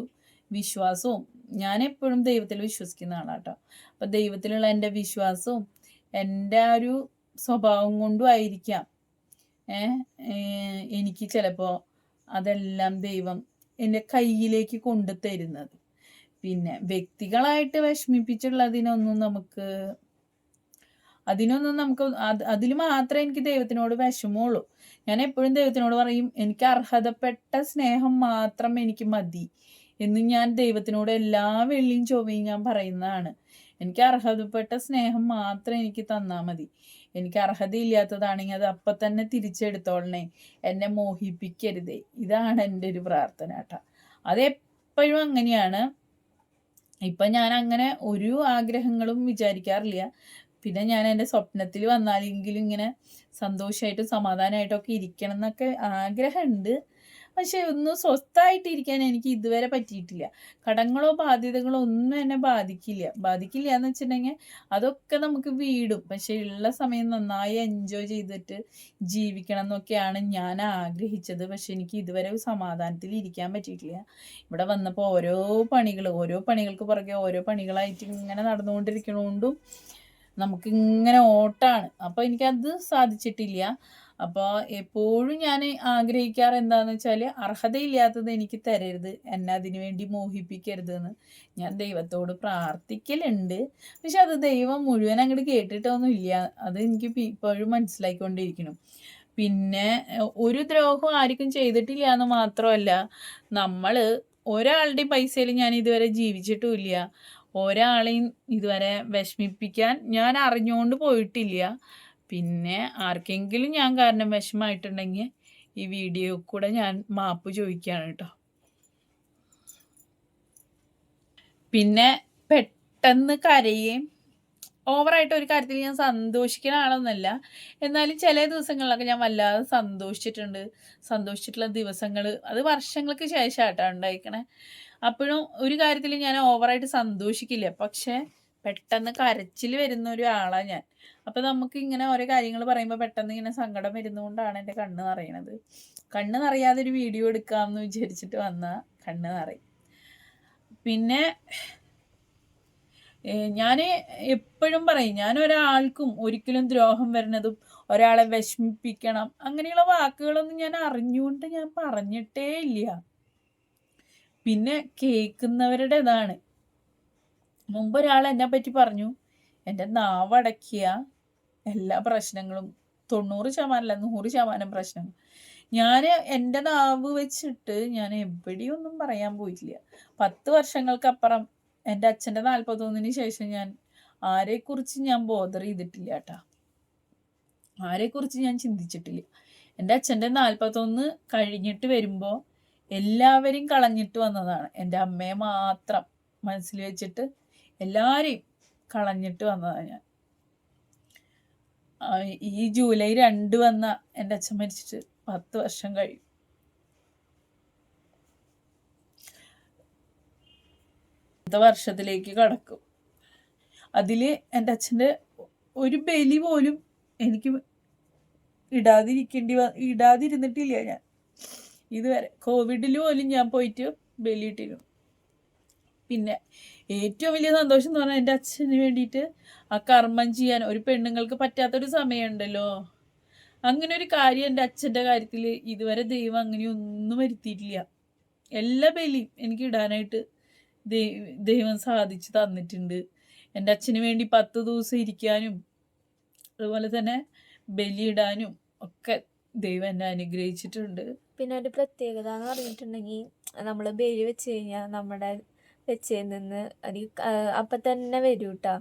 വിശ്വാസവും ഞാൻ എപ്പോഴും ദൈവത്തിൽ വിശ്വസിക്കുന്ന ആളാട്ടോ അപ്പം ദൈവത്തിലുള്ള എന്റെ വിശ്വാസവും എന്റെ ആ ഒരു സ്വഭാവം കൊണ്ടും ആയിരിക്കാം. എനിക്ക് ചിലപ്പോൾ അതെല്ലാം ദൈവം എന്റെ കയ്യിലേക്ക് കൊണ്ടു തരുന്നത്. പിന്നെ വ്യക്തികളായിട്ട് വിഷമിപ്പിച്ചുള്ളതിനൊന്നും നമുക്ക് അതിനൊന്നും നമുക്ക് അത് അതിൽ മാത്രമേ എനിക്ക് ദൈവത്തിനോട് വിഷമമുള്ളൂ. ഞാൻ എപ്പോഴും ദൈവത്തിനോട് പറയും എനിക്ക് അർഹതപ്പെട്ട സ്നേഹം മാത്രം എനിക്ക് മതി എന്ന് ഞാൻ ദൈവത്തിനോട് എല്ലാ വെള്ളിയും ചൊവ്വയും ഞാൻ പറയുന്നതാണ്. എനിക്ക് അർഹതപ്പെട്ട സ്നേഹം മാത്രം എനിക്ക് തന്നാൽ മതി. എനിക്ക് അർഹതയില്ലാത്തതാണെങ്കിൽ അത് അപ്പം തന്നെ തിരിച്ചെടുത്തോളണേ. എന്നെ മോഹിപ്പിക്കരുതേ. ഇതാണ് എന്റെ ഒരു പ്രാർത്ഥന കേട്ടോ. അതെപ്പോഴും അങ്ങനെയാണ്. ഇപ്പം ഞാൻ അങ്ങനെ ഒരു ആഗ്രഹങ്ങളും വിചാരിക്കാറില്ല. പിന്നെ ഞാൻ എന്റെ സ്വപ്നത്തിൽ വന്നാലെങ്കിലും ഇങ്ങനെ സന്തോഷമായിട്ടും സമാധാനമായിട്ടും ഒക്കെ ഇരിക്കണം എന്നൊക്കെ ആഗ്രഹമുണ്ട്. പക്ഷെ ഒന്ന് സ്വസ്ഥായിട്ടിരിക്കാൻ എനിക്ക് ഇതുവരെ പറ്റിയിട്ടില്ല. കടങ്ങളോ ബാധ്യതകളോ ഒന്നും എന്നെ ബാധിക്കില്ല. ബാധിക്കില്ല എന്ന് വെച്ചിട്ടുണ്ടെങ്കിൽ അതൊക്കെ നമുക്ക് വീടും. പക്ഷെ ഉള്ള സമയം നന്നായി എൻജോയ് ചെയ്തിട്ട് ജീവിക്കണം എന്നൊക്കെയാണ് ഞാൻ ആഗ്രഹിച്ചത്. പക്ഷെ എനിക്ക് ഇതുവരെ സമാധാനത്തിൽ ഇരിക്കാൻ പറ്റിയിട്ടില്ല. ഇവിടെ വന്നപ്പോൾ ഓരോ പണികൾ ഓരോ പണികൾക്ക് പുറകെ ഓരോ പണികളായിട്ട് ഇങ്ങനെ നടന്നുകൊണ്ടിരിക്കണോണ്ടും നമുക്കിങ്ങനെ ഓട്ടാണ്. അപ്പോൾ എനിക്കത് സാധിച്ചിട്ടില്ല. അപ്പോൾ എപ്പോഴും ഞാൻ ആഗ്രഹിക്കാറ് എന്താന്ന് വെച്ചാൽ അർഹതയില്ലാത്തത് എനിക്ക് തരരുത് എന്നെ അതിനു വേണ്ടി മോഹിപ്പിക്കരുത് എന്ന് ഞാൻ ദൈവത്തോട് പ്രാർത്ഥിക്കലുണ്ട്. പക്ഷെ അത് ദൈവം മുഴുവൻ അങ്ങോട്ട് കേട്ടിട്ടൊന്നും ഇല്ല അത് എനിക്ക് ഇപ്പോഴും മനസ്സിലായിക്കൊണ്ടിരിക്കണം പിന്നെ ഒരു ദ്രോഹം ആർക്കും ചെയ്തിട്ടില്ല എന്ന് മാത്രമല്ല നമ്മൾ ഒരാളുടെ പൈസയിൽ ഞാൻ ഇതുവരെ ജീവിച്ചിട്ടുമില്ല. ഒരാളെയും ഇതുവരെ വിഷമിപ്പിക്കാൻ ഞാൻ അറിഞ്ഞുകൊണ്ട് പോയിട്ടില്ല. പിന്നെ ആർക്കെങ്കിലും ഞാൻ കാരണം വിഷമമായിട്ടുണ്ടെങ്കിൽ ഈ വീഡിയോ കൂടെ ഞാൻ മാപ്പ് ചോദിക്കുകയാണ് കേട്ടോ. പിന്നെ പെട്ടെന്ന് കരയുകയും ഓവറായിട്ട് ഒരു കാര്യത്തിൽ ഞാൻ സന്തോഷിക്കുന്ന ആളൊന്നുമല്ല എന്നാലും ചില ദിവസങ്ങളിലൊക്കെ ഞാൻ വല്ലാതെ സന്തോഷിച്ചിട്ടുണ്ട്. സന്തോഷിച്ചിട്ടുള്ള ദിവസങ്ങൾ അത് വർഷങ്ങൾക്ക് ശേഷമായിട്ടാണ് ഉണ്ടായിക്കണേ. അപ്പോഴും ഒരു കാര്യത്തിൽ ഞാൻ ഓവറായിട്ട് സന്തോഷിക്കില്ല. പക്ഷേ പെട്ടെന്ന് കരച്ചിൽ വരുന്ന ഒരു ആളാണ് ഞാൻ. അപ്പോൾ നമുക്ക് ഇങ്ങനെ ഓരോ കാര്യങ്ങൾ പറയുമ്പോൾ പെട്ടെന്ന് ഇങ്ങനെ സങ്കടം വരുന്നുകൊണ്ടാണ് എന്റെ കണ്ണ് നിറയണത്. കണ്ണ് നിറയാതെ ഒരു വീഡിയോ എടുക്കാമെന്ന് വിചാരിച്ചിട്ട് വന്ന കണ്ണ് നിറയും. പിന്നെ ഞാൻ എപ്പോഴും പറയും ഞാൻ ഒരാൾക്കും ഒരിക്കലും ദ്രോഹം വരുന്നതും ഒരാളെ വിഷമിപ്പിക്കണം അങ്ങനെയുള്ള വാക്കുകളൊന്നും ഞാൻ അറിഞ്ഞുകൊണ്ട് ഞാൻ പറഞ്ഞിട്ടേ ഇല്ല പിന്നെ കേൾക്കുന്നവരുടെ ഇതാണ് മുമ്പ് ഒരാൾ എന്നെ പറ്റി പറഞ്ഞു. എന്റെ നാവടക്കിയ എല്ലാ പ്രശ്നങ്ങളും തൊണ്ണൂറ് ശതമാനമല്ല നൂറ് ശതമാനം പ്രശ്നങ്ങൾ ഞാൻ എന്റെ നാവ് വെച്ചിട്ട് ഞാൻ എവിടെയൊന്നും പറയാൻ പോയിട്ടില്ല. പത്ത് വർഷങ്ങൾക്കപ്പുറം എന്റെ അച്ഛന്റെ നാൽപ്പത്തൊന്നിന് ശേഷം ഞാൻ ആരെക്കുറിച്ച് ഞാൻ ബോധർ ചെയ്തിട്ടില്ല കേട്ടാ ആരെക്കുറിച്ച് ഞാൻ ചിന്തിച്ചിട്ടില്ല. എന്റെ അച്ഛന്റെ നാൽപ്പത്തൊന്ന് കഴിഞ്ഞിട്ട് വരുമ്പോൾ എല്ലാവരെയും കളഞ്ഞിട്ട് വന്നതാണ്. എന്റെ അമ്മയെ മാത്രം മനസ്സിൽ വെച്ചിട്ട് എല്ലാവരെയും കളഞ്ഞിട്ട് വന്നതാണ് ഞാൻ. ഈ ജൂലൈ രണ്ട് വന്ന എന്റെ അച്ഛൻ മരിച്ചിട്ട് പത്ത് വർഷം കഴിയും. വർഷത്തിലേക്ക് കടക്കും. അതിൽ എന്റെ അച്ഛന്റെ ഒരു ബലി പോലും എനിക്ക് ഇടാതിരിക്കേണ്ടി ഇടാതിരുന്നിട്ടില്ല ഞാൻ. ഇതുവരെ കോവിഡിൽ പോലും ഞാൻ പോയിട്ട് ബലി ബലിയിട്ടിരുന്നു പിന്നെ ഏറ്റവും വലിയ സന്തോഷം എന്ന് പറഞ്ഞാൽ എന്റെ അച്ഛന് വേണ്ടിയിട്ട് ആ കർമ്മം ചെയ്യാൻ ഒരു പെണ്ണുങ്ങൾക്ക് പറ്റാത്തൊരു സമയമുണ്ടല്ലോ. അങ്ങനെ ഒരു കാര്യം എന്റെ അച്ഛന്റെ കാര്യത്തിൽ ഇതുവരെ ദൈവം അങ്ങനെ ഒന്നും വരുത്തിയിട്ടില്ല. എല്ലാ ബലിയും എനിക്ക് ഇടാനായിട്ട് ദൈവം സാധിച്ചു തന്നിട്ടുണ്ട്. എന്റെ അച്ഛന് വേണ്ടി പത്ത് ദിവസം ഇരിക്കാനും അതുപോലെ തന്നെ ബലിയിടാനും ഒക്കെ ദൈവം എന്നെ അനുഗ്രഹിച്ചിട്ടുണ്ട്. പിന്നെ ഒരു പ്രത്യേകത എന്ന് പറഞ്ഞിട്ടുണ്ടെങ്കിൽ നമ്മൾ ബലി വെച്ച് കഴിഞ്ഞാൽ നമ്മുടെ വെച്ചതിൽ നിന്ന് അത് അപ്പം തന്നെ വരും കേട്ടോ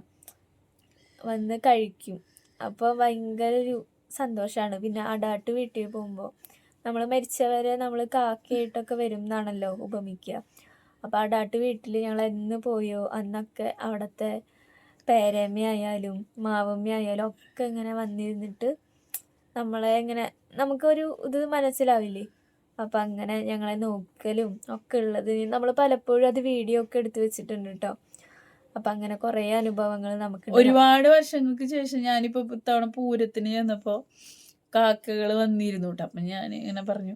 വന്ന് കഴിക്കും. അപ്പോൾ ഭയങ്കര ഒരു സന്തോഷമാണ് പിന്നെ അടാട്ട് വീട്ടിൽ പോകുമ്പോൾ നമ്മൾ മരിച്ചവരെ നമ്മൾ കാക്കയായിട്ടൊക്കെ വരും എന്നാണല്ലോ ഉപമിക്കുക അപ്പോൾ അടാട്ട് വീട്ടിൽ ഞങ്ങൾ എന്ന് പോയോ അന്നൊക്കെ അവിടുത്തെ പേരമ്മയായാലും മാവമ്മയായാലും ഒക്കെ ഇങ്ങനെ വന്നിരുന്നിട്ട് നമ്മളെ ഇങ്ങനെ നമുക്കൊരു ഇത് മനസ്സിലാവില്ലേ? അപ്പം അങ്ങനെ ഞങ്ങളെ നോക്കലും ഒക്കെ ഉള്ളത്. നമ്മൾ പലപ്പോഴും അത് വീഡിയോ ഒക്കെ എടുത്ത് വെച്ചിട്ടുണ്ട് കേട്ടോ അപ്പം അങ്ങനെ കുറേ അനുഭവങ്ങൾ നമുക്ക് ഒരുപാട് വർഷങ്ങൾക്ക് ശേഷം ഞാനിപ്പോ ഇത്തവണ പൂരത്തിന് ചെന്നപ്പോ കാക്കകൾ വന്നിരുന്നു കേട്ടോ അപ്പൊ ഞാൻ ഇങ്ങനെ പറഞ്ഞു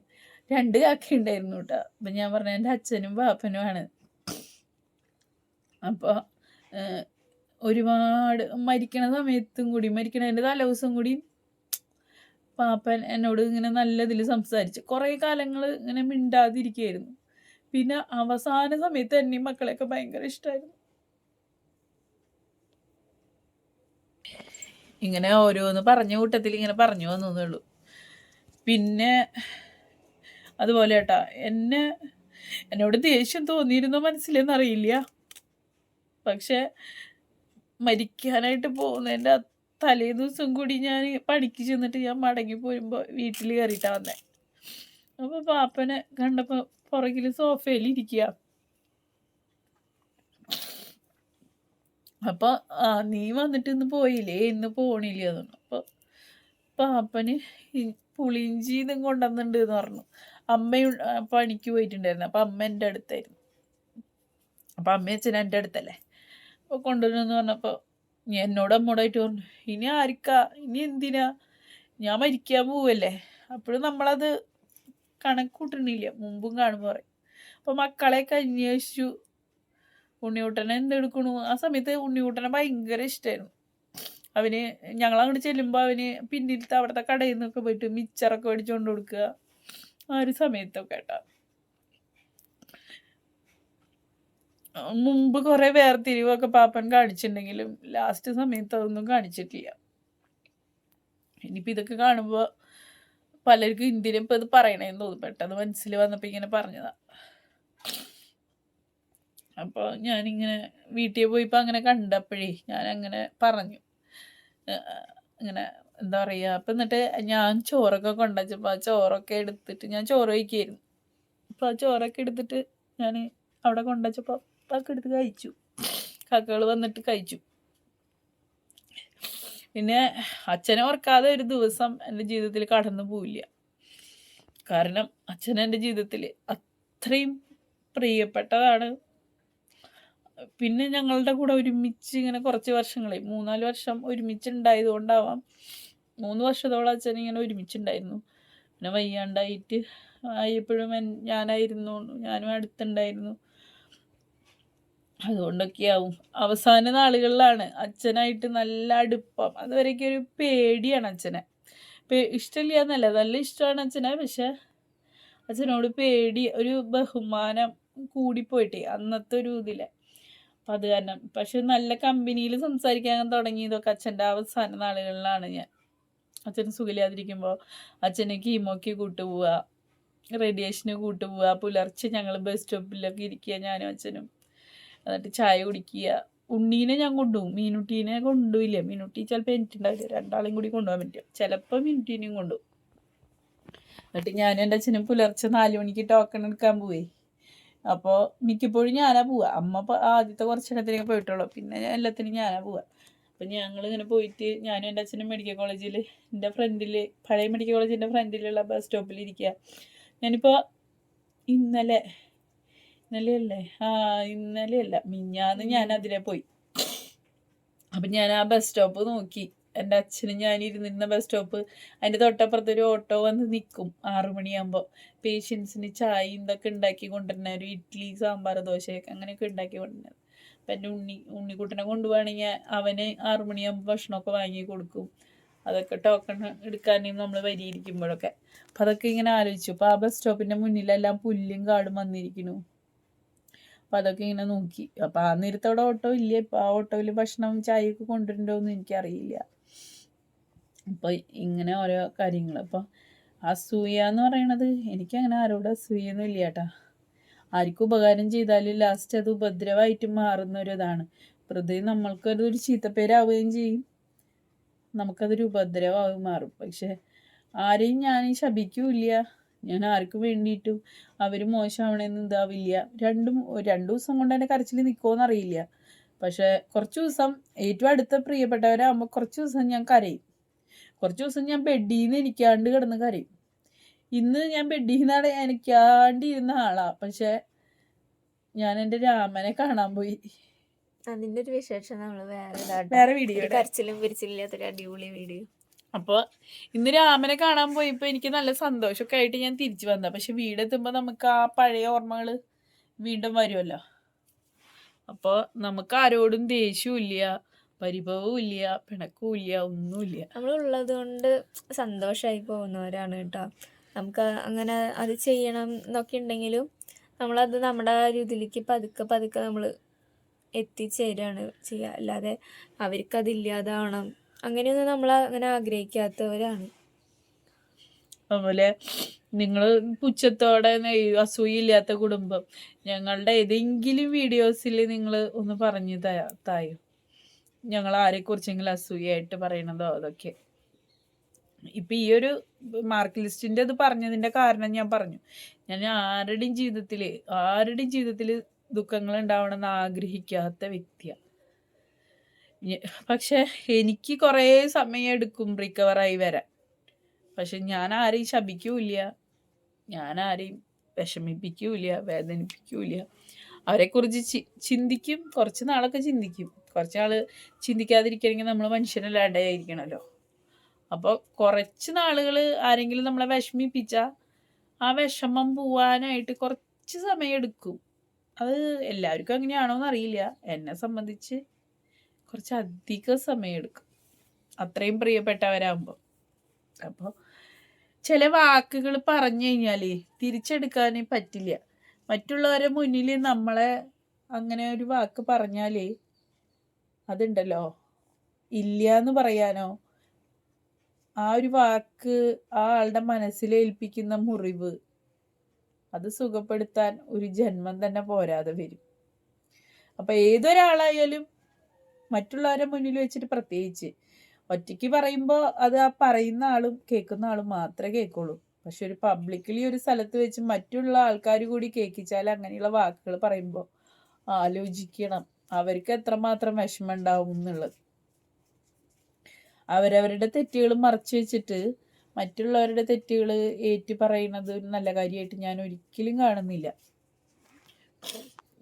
രണ്ട് കാക്ക ഉണ്ടായിരുന്നു കേട്ടോ അപ്പൊ ഞാൻ പറഞ്ഞു എന്റെ അച്ഛനും പാപ്പനുമാണ് അപ്പൊ ഏഹ്, ഒരുപാട് മരിക്കണ സമയത്തും കൂടി മരിക്കണതിന്റെ തലേദിവസം കൂടി പാപ്പൻ എന്നോട് ഇങ്ങനെ നല്ല ഇതിൽ സംസാരിച്ചു. കുറേ കാലങ്ങൾ ഇങ്ങനെ മിണ്ടാതിരിക്കുകയായിരുന്നു പിന്നെ അവസാന സമയത്ത് എന്നെയും മക്കളെയൊക്കെ ഭയങ്കര ഇഷ്ടമായിരുന്നു ഇങ്ങനെ ഓരോന്ന് പറഞ്ഞ കൂട്ടത്തിൽ ഇങ്ങനെ പറഞ്ഞു വന്നതേ പിന്നെ അതുപോലെ ഏട്ടാ എന്നെ എന്നോട് ദേഷ്യം തോന്നിയിരുന്നോ മനസ്സിലെന്നറിയില്ല. പക്ഷെ മരിക്കാനായിട്ട് പോകുന്നതിന്റെ തലേ ദിവസം കൂടി ഞാൻ പണിക്ക് ചെന്നിട്ട് ഞാൻ മടങ്ങി പോരുമ്പോൾ വീട്ടിൽ കയറിയിട്ടാണ് വന്നേ. അപ്പോൾ പാപ്പനെ കണ്ടപ്പോൾ പുറകിൽ സോഫയിൽ ഇരിക്കുക അപ്പോൾ നീ വന്നിട്ട് ഇന്ന് പോയില്ലേ? ഇന്ന് പോണില്ലേ അതൊന്നും അപ്പോൾ പാപ്പന് പുളിഞ്ചി ഇതും കൊണ്ടുവന്നിട്ടുണ്ട് എന്ന് പറഞ്ഞു. അമ്മയും പണിക്ക് പോയിട്ടുണ്ടായിരുന്നു. അപ്പം അമ്മ എന്റെ അടുത്തായിരുന്നു. അപ്പം അമ്മ അച്ഛൻ എന്റെ അടുത്തല്ലേ. അപ്പോൾ കൊണ്ടുവരുമെന്ന് പറഞ്ഞപ്പോൾ ഞാൻ എന്നോട് അമ്മോടായിട്ട് പറഞ്ഞു ഇനി ആർക്കാ? ഇനി എന്തിനാ? ഞാൻ മരിക്കാൻ പോവല്ലേ? അപ്പോഴും നമ്മളത് കണക്ക് കൂട്ടണില്ല മുമ്പും കാണുമ്പോൾ പറയും. അപ്പോൾ മക്കളെയൊക്കെ അന്വേഷിച്ചു. ഉണ്ണിക്കുട്ടനെ എന്തെടുക്കണു ആ സമയത്ത് ഉണ്ണിയൂട്ടനെ ഭയങ്കര ഇഷ്ടമായിരുന്നു അവന് ഞങ്ങൾ അങ്ങോട്ട് ചെല്ലുമ്പോൾ അവന് പിന്നിലത്തെ അവിടുത്തെ കടയിൽ നിന്നൊക്കെ പോയിട്ട് മിച്ചറൊക്കെ മേടിച്ചുകൊണ്ട് കൊടുക്കുക. ആ ഒരു സമയത്തൊക്കെ കേട്ടോ. മുമ്പ് കുറെ വേർതിരിവൊക്കെ പാപ്പൻ കാണിച്ചിട്ടുണ്ടെങ്കിലും ലാസ്റ്റ് സമയത്ത് അതൊന്നും കാണിച്ചിട്ടില്ല. ഇനിയിപ്പോൾ ഇതൊക്കെ കാണുമ്പോൾ പലർക്കും ഇന്ത്യയിലും ഇപ്പൊ ഇത് പറയണേന്ന് തോന്നും. പെട്ടെന്ന് മനസ്സിൽ വന്നപ്പോൾ ഇങ്ങനെ പറഞ്ഞതാ. അപ്പോൾ ഞാനിങ്ങനെ വീട്ടിൽ പോയിപ്പോൾ അങ്ങനെ കണ്ടപ്പോഴേ ഞാൻ അങ്ങനെ പറഞ്ഞു അങ്ങനെ എന്താ പറയുക അപ്പം എന്നിട്ട് ഞാൻ ചോറൊക്കെ കൊണ്ടുവച്ചപ്പോൾ ആ ചോറൊക്കെ എടുത്തിട്ട് ഞാൻ ചോറ് കഴിക്കായിരുന്നു. അപ്പോൾ ആ ചോറൊക്കെ എടുത്തിട്ട് ഞാൻ അവിടെ കൊണ്ടുവച്ചപ്പോൾ അതൊക്കെ എടുത്ത് കഴിച്ചു. കാക്കകൾ വന്നിട്ട് കഴിച്ചു. പിന്നെ അച്ഛനെ ഓർക്കാതെ ഒരു ദിവസം എന്റെ ജീവിതത്തിൽ കടന്നു പോവില്ല. കാരണം അച്ഛൻ എന്റെ ജീവിതത്തിൽ അത്രയും പ്രിയപ്പെട്ടതാണ്. പിന്നെ ഞങ്ങളുടെ കൂടെ ഒരുമിച്ച് ഇങ്ങനെ കുറച്ച് വർഷങ്ങളെ മൂന്നാൽ വർഷം ഒരുമിച്ചുണ്ടായത് കൊണ്ടാവാം മൂന്ന് വർഷത്തോളം അച്ഛൻ ഇങ്ങനെ ഒരുമിച്ചുണ്ടായിരുന്നു. പിന്നെ വയ്യാണ്ടായിട്ട് ആയപ്പോഴും ഞാനായിരുന്നു. ഞാനും അടുത്തുണ്ടായിരുന്നു. അതുകൊണ്ടൊക്കെയാവും. അവസാന നാളുകളിലാണ് അച്ഛനായിട്ട് നല്ല അടുപ്പം. അതുവരെയൊക്കെ ഒരു പേടിയാണ് അച്ഛനെ. ഇഷ്ടമില്ല എന്നല്ല നല്ല ഇഷ്ടമാണ് അച്ഛനെ. പക്ഷെ അച്ഛനോട് പേടി ഒരു ബഹുമാനം കൂടിപ്പോയിട്ടേ അന്നത്തെ ഒരു ഇതിലെ. അപ്പം അത് കാരണം പക്ഷെ നല്ല കമ്പനിയിൽ സംസാരിക്കാൻ തുടങ്ങിയതൊക്കെ അച്ഛന്റെ അവസാന നാളുകളിലാണ് ഞാൻ. അച്ഛന് സുഖമില്ലാതിരിക്കുമ്പോൾ അച്ഛനെ കീമോക്ക് കൂട്ടുപോവുക റേഡിയേഷന് കൂട്ടുപോവുക പുലർച്ചെ ഞങ്ങൾ ബസ് സ്റ്റോപ്പിലൊക്കെ ഇരിക്കുക ഞാനും അച്ഛനും. എന്നിട്ട് ചായ കുടിക്കുക. ഉണ്ണീനെ ഞാൻ കൊണ്ടുപോകും. മീനുട്ടീനെ കൊണ്ടുപോയില്ല മീനുട്ടി ചിലപ്പോൾ എനിക്കുണ്ടാവില്ല. രണ്ടാളെയും കൂടി കൊണ്ടുപോകാൻ പറ്റും. ചിലപ്പോൾ മീനുട്ടീനെയും കൊണ്ടുപോകും. എന്നിട്ട് ഞാൻ എന്റെ അച്ഛനും പുലർച്ചെ നാല് മണിക്ക് ടോക്കൺ എടുക്കാൻ പോയി. അപ്പോൾ മിക്കപ്പോഴും ഞാനാ പോവുക. അമ്മ ആദ്യത്തെ കുറച്ചിടത്തിനൊക്കെ പോയിട്ടുള്ളൂ. പിന്നെ എല്ലാത്തിനും ഞാനാ പോവുക. അപ്പം ഞങ്ങൾ ഇങ്ങനെ പോയിട്ട് ഞാനും എന്റെ അച്ഛനും മെഡിക്കൽ കോളേജിൽ എന്റെ ഫ്രണ്ടിൽ പഴയ മെഡിക്കൽ കോളേജിന്റെ ഫ്രണ്ടിലുള്ള ബസ് സ്റ്റോപ്പിൽ ഇരിക്കുക. ഞാനിപ്പോൾ ഇന്നലെ ഇന്നലെയല്ലേ? ആ ഇന്നലെയല്ല. മിഞ്ഞാന്ന് ഞാൻ അതിലെ പോയി. അപ്പം ഞാൻ ആ ബസ് സ്റ്റോപ്പ് നോക്കി. എന്റെ അച്ഛനും ഞാൻ ഇരുന്നിരുന്ന ബസ് സ്റ്റോപ്പ് അതിന്റെ തൊട്ടപ്പുറത്ത് ഒരു ഓട്ടോ വന്ന് നിൽക്കും ആറു മണിയാകുമ്പോൾ പേഷ്യൻസിന് ചായയും ഇതൊക്കെ ഉണ്ടാക്കി കൊണ്ടുവരുന്ന ഒരു ഇഡ്ഡലി സാമ്പാർ ദോശയൊക്കെ അങ്ങനെയൊക്കെ ഉണ്ടാക്കി കൊണ്ടുവരുന്നത്. അപ്പം എന്റെ ഉണ്ണി ഉണ്ണിക്കുട്ടനെ കൊണ്ടുപോവാണെങ്കിൽ അവന് ആറു മണിയാകുമ്പോൾ ഭക്ഷണമൊക്കെ വാങ്ങി കൊടുക്കും. അതൊക്കെ ടോക്കൺ എടുക്കാനും നമ്മൾ വരിയിരിക്കുമ്പോഴൊക്കെ. അപ്പം അതൊക്കെ ഇങ്ങനെ ആലോചിച്ചു. അപ്പോൾ ആ ബസ് സ്റ്റോപ്പിന്റെ മുന്നിലെല്ലാം പുല്ലും കാടും വന്നിരിക്കുന്നു. അപ്പം അതൊക്കെ ഇങ്ങനെ നോക്കി. അപ്പം ആ നേരത്തോടെ ഓട്ടോ ഇല്ല? ഇപ്പം ആ ഓട്ടോയിൽ ഭക്ഷണം ചായയൊക്കെ കൊണ്ടുവരണ്ടോ എന്ന് എനിക്കറിയില്ല. അപ്പോൾ ഇങ്ങനെ ഓരോ കാര്യങ്ങൾ. അപ്പോൾ അസൂയ എന്ന് പറയണത് എനിക്കങ്ങനെ ആരോടും അസൂയൊന്നും ഇല്ല കേട്ടാ ആർക്കും ഉപകാരം ചെയ്താലും ലാസ്റ്റ് അത് ഉപദ്രവമായിട്ട് മാറുന്ന ഒരു ഇതാണ് പ്രതി നമ്മൾക്കത് ഒരു ചീത്തപ്പേരാവുകയും ചെയ്യും. നമുക്കതൊരു ഉപദ്രവമായി മാറും. പക്ഷെ ആരെയും ഞാൻ ശപിക്കൂല്ല. ഞാൻ ആർക്കും വേണ്ടിയിട്ടും? അവർ മോശമാവണമെന്ന് ഇതാവില്ല. രണ്ടും രണ്ടു ദിവസം കൊണ്ട് തന്നെ കരച്ചിൽ നിൽക്കുമോ അറിയില്ല. പക്ഷെ കുറച്ച് ദിവസം ഏറ്റവും അടുത്ത പ്രിയപ്പെട്ടവരാകുമ്പോൾ കുറച്ച് ദിവസം ഞാൻ കരയും. കുറച്ച് ദിവസം ഞാൻ ബെഡിൽ നിന്ന് ഇരിക്കാണ്ട് കിടന്ന് കരയും. ഇന്ന് ഞാൻ ബെഡിൽ നിന്നാണ് എനിക്കാണ്ട് ഇരുന്ന ആളാ. പക്ഷെ ഞാൻ എന്റെ രാമനെ കാണാൻ പോയി. അതിന്റെ ഒരു വിശേഷം നമ്മൾ വേറെ വേറെ വീഡിയോ കരച്ചിലും പിരിച്ചില്ലാത്തൊരു അടിപൊളി വീഡിയോ. അപ്പോൾ ഇന്ന് രാമനെ കാണാൻ പോയപ്പോൾ എനിക്ക് നല്ല സന്തോഷമൊക്കെ ആയിട്ട് ഞാൻ തിരിച്ചു വന്ന. പക്ഷെ വീടെത്തുമ്പോൾ നമുക്ക് ആ പഴയ ഓർമ്മകൾ വീണ്ടും വരുമല്ലോ. അപ്പോൾ നമുക്ക് ആരോടും ഇല്ല പിണക്കവും ഇല്ല ഒന്നുമില്ല. നമ്മളുള്ളത് കൊണ്ട് സന്തോഷമായി പോകുന്നവരാണ് കേട്ടോ. നമുക്ക് അങ്ങനെ അത് ചെയ്യണം എന്നൊക്കെ ഉണ്ടെങ്കിലും നമ്മളത് നമ്മുടെ ആ ഒരു ഇതിലേക്ക് പതുക്കെ പതുക്കെ നമ്മൾ എത്തിച്ചേരാണ് ചെയ്യുക. അല്ലാതെ അവർക്കതില്ലാതാവണം. അങ്ങനെയൊന്നും നമ്മൾ അങ്ങനെ ആഗ്രഹിക്കാത്തവരാണ്. അതുപോലെ നിങ്ങൾ പുച്ഛത്തോടെ അസൂയില്ലാത്ത കുടുംബം ഞങ്ങളുടെ ഏതെങ്കിലും വീഡിയോസിൽ നിങ്ങൾ ഒന്ന് പറഞ്ഞു തായോ? ഞങ്ങൾ ആരെക്കുറിച്ചെങ്കിലും അസൂയായിട്ട് പറയണതോ അതൊക്കെ? ഇപ്പം ഈ ഒരു മാർക്ക് ലിസ്റ്റിന്റെ അത് പറഞ്ഞതിന്റെ കാരണം ഞാൻ പറഞ്ഞു. ഞാൻ ആരുടെയും ജീവിതത്തിൽ ആരുടെയും ജീവിതത്തിൽ ദുഃഖങ്ങൾ ഉണ്ടാവണമെന്ന് ആഗ്രഹിക്കാത്ത വ്യക്തിയാണ് പക്ഷെ എനിക്ക് കുറേ സമയം എടുക്കും റിക്കവറായി വരാൻ. പക്ഷെ ഞാൻ ആരെയും ശപിക്കൂല്ല. ഞാൻ ആരെയും വിഷമിപ്പിക്കൂല വേദനിപ്പിക്കൂല അവരെക്കുറിച്ച് ചി ചിന്തിക്കും. കുറച്ച് നാളൊക്കെ ചിന്തിക്കും. കുറച്ച് നാൾ ചിന്തിക്കാതിരിക്കണമെങ്കിൽ നമ്മൾ മനുഷ്യനല്ലാണ്ടായിരിക്കണമല്ലോ അപ്പോൾ കുറച്ച് നാളുകൾ ആരെങ്കിലും നമ്മളെ വിഷമിപ്പിച്ചാൽ ആ വിഷമം പോവാനായിട്ട് കുറച്ച് സമയം എടുക്കും. അത് എല്ലാവർക്കും അങ്ങനെയാണോ എന്നറിയില്ല എന്നെ സംബന്ധിച്ച് കുറച്ച് അധിക സമയം എടുക്കും അത്രയും പ്രിയപ്പെട്ടവരാകുമ്പോൾ അപ്പോൾ ചില വാക്കുകൾ പറഞ്ഞു കഴിഞ്ഞാൽ തിരിച്ചെടുക്കാൻ പറ്റില്ല. മറ്റുള്ളവരെ മുന്നിൽ നമ്മളെ അങ്ങനെ ഒരു വാക്ക് പറഞ്ഞാൽ അതുണ്ടല്ലോ. ഇല്ല എന്ന് പറയാനോ? ആ ഒരു വാക്ക് ആ ആളുടെ മനസ്സിലേൽപ്പിക്കുന്ന മുറിവ് അത് സുഖപ്പെടുത്താൻ ഒരു ജന്മം തന്നെ പോരാതെ വരും. അപ്പൊ ഏതൊരാളായാലും മറ്റുള്ളവരെ മുന്നിൽ വെച്ചിട്ട് പ്രത്യേകിച്ച്. ഒറ്റയ്ക്ക് പറയുമ്പോൾ അത് ആ പറയുന്ന ആളും കേൾക്കുന്ന ആളും മാത്രമേ കേൾക്കുള്ളൂ. പക്ഷെ ഒരു പബ്ലിക്കലി ഒരു സ്ഥലത്ത് വെച്ച് മറ്റുള്ള ആൾക്കാർ കൂടി കേൾക്കിച്ചാൽ അങ്ങനെയുള്ള വാക്കുകൾ പറയുമ്പോൾ ആലോചിക്കണം. അവർക്ക് എത്രമാത്രം വിഷമം ഉണ്ടാവും എന്നുള്ളത്. അവരവരുടെ തെറ്റുകൾ മറച്ചു വെച്ചിട്ട് മറ്റുള്ളവരുടെ തെറ്റുകൾ ഏറ്റു പറയുന്നത് ഒരു നല്ല കാര്യമായിട്ട് ഞാൻ ഒരിക്കലും കാണുന്നില്ല.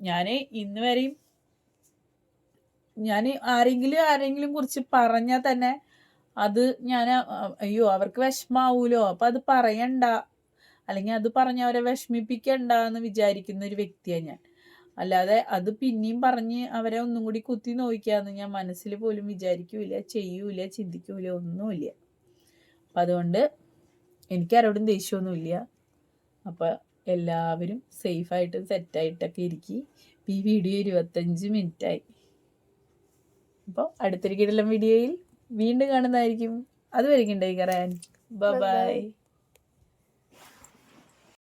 ഞാൻ ഇന്ന് വരെയും ഞാൻ ആരെങ്കിലും ആരെങ്കിലും കുറിച്ച് പറഞ്ഞാൽ തന്നെ അത് ഞാൻ അയ്യോ അവർക്ക് വിഷമാവൂലോ? അപ്പം അത് പറയണ്ട. അല്ലെങ്കിൽ അത് പറഞ്ഞ് അവരെ വിഷമിപ്പിക്കണ്ട എന്ന് വിചാരിക്കുന്ന ഒരു വ്യക്തിയാണ് ഞാൻ. അല്ലാതെ അത് പിന്നെയും പറഞ്ഞ് അവരെ ഒന്നും കൂടി കുത്തി നോക്കിയാന്ന് ഞാൻ മനസ്സിൽ പോലും വിചാരിക്കൂല ചെയ്യൂല ചിന്തിക്കൂല ഒന്നുമില്ല. അപ്പം അതുകൊണ്ട് എനിക്കാരോടും ദേഷ്യമൊന്നുമില്ല. അപ്പം എല്ലാവരും സേഫായിട്ടും സെറ്റായിട്ടൊക്കെ ഇരിക്കും. ഈ വീഡിയോ ഇരുപത്തഞ്ച് മിനിറ്റായി. അപ്പോൾ അടുത്തൊരു കിടലം വീഡിയോയിൽ വീണ്ടും കാണുന്നതായിരിക്കും. അതുവരെയ്ക്കും ഉണ്ടായി കറാൻ ബൈ.